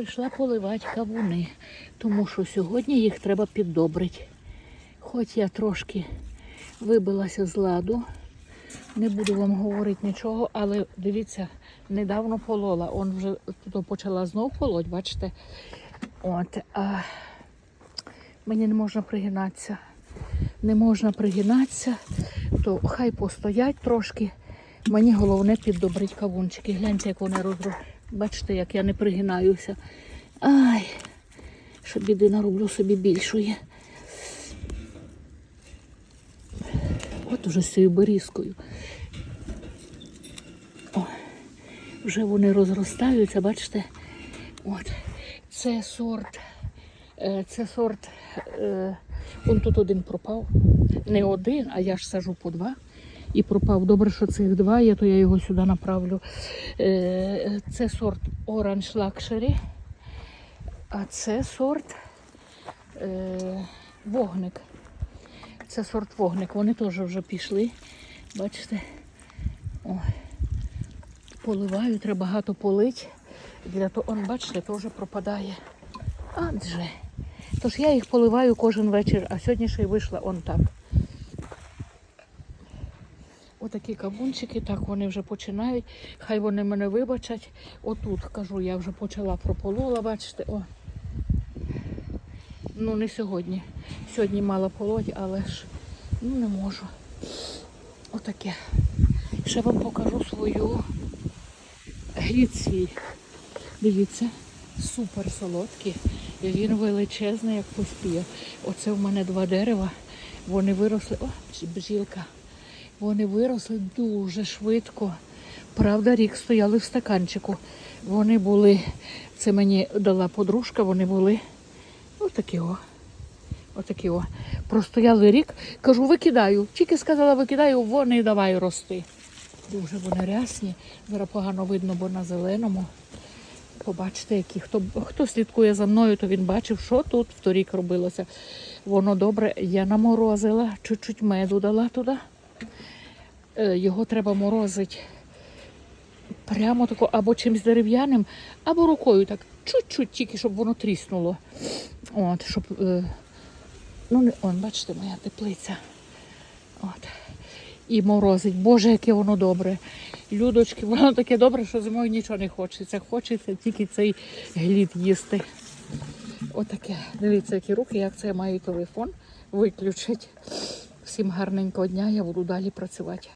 прийшла поливати кавуни, тому що сьогодні їх треба піддобрити. Хоч я трошки вибилася з ладу, не буду вам говорити нічого, але дивіться, недавно полола. Он вже тут почала знов полоть, бачите? От, а мені не можна пригинатися. Не можна пригинатися, то хай постоять трошки. Мені головне піддобрити кавунчики. Гляньте, як вони розру. Бачите, як я не пригинаюся. Ай, що біди нароблю собі більшої. От уже з цією берізкою. О, вже вони розростаються, бачите? От. Це сорт. е, Це сорт. е, Он тут один пропав. Не один, а я ж сажу по два. І пропав. Добре, що цих два є, то я його сюди направлю. Е, Це сорт Orange Luxury. А це сорт е, вогник. Це сорт вогник. Вони теж вже пішли. Бачите? Ой. Поливаю, треба багато полить. Для того, он, бачите, теж пропадає. Адже. Тож я їх поливаю кожен вечір, а сьогодні ще й вийшла он так. Отакі кавунчики, так вони вже починають. Хай вони мене вибачать. Отут, кажу, я вже почала прополола, бачите, о. Ну, не сьогодні. Сьогодні мала полоть, але ж ну, не можу. Отаке. Ще вам покажу свою грід. Дивіться, супер солодкий. Він величезний, як поспіє. Оце в мене два дерева. Вони виросли. О, бжілка. Вони виросли дуже швидко. Правда, рік стояли в стаканчику. Вони були, це мені дала подружка, вони були отакі о. Отакі о. Простояли рік. Кажу, викидаю. Тільки сказала, викидаю, вони давай рости. Дуже вони рясні. Зараз погано видно, бо на зеленому. Побачите, які. Хто, хто слідкує за мною, то він бачив, що тут вторік робилося. Воно добре. Я наморозила, чуть-чуть меду дала туди. Е, Його треба морозити прямо тако або чимось дерев'яним, або рукою так чуть-чуть, тільки щоб воно тріснуло. От, щоб, е, ну, он, бачите, моя теплиця. От. І морозить. Боже, яке воно добре. Людочки, воно таке добре, що зимою нічого не хочеться. Хочеться тільки цей глід їсти. Отаке. Дивіться, які руки, як це я маю телефон виключить. Всім гарненького дня, я буду далі працювати.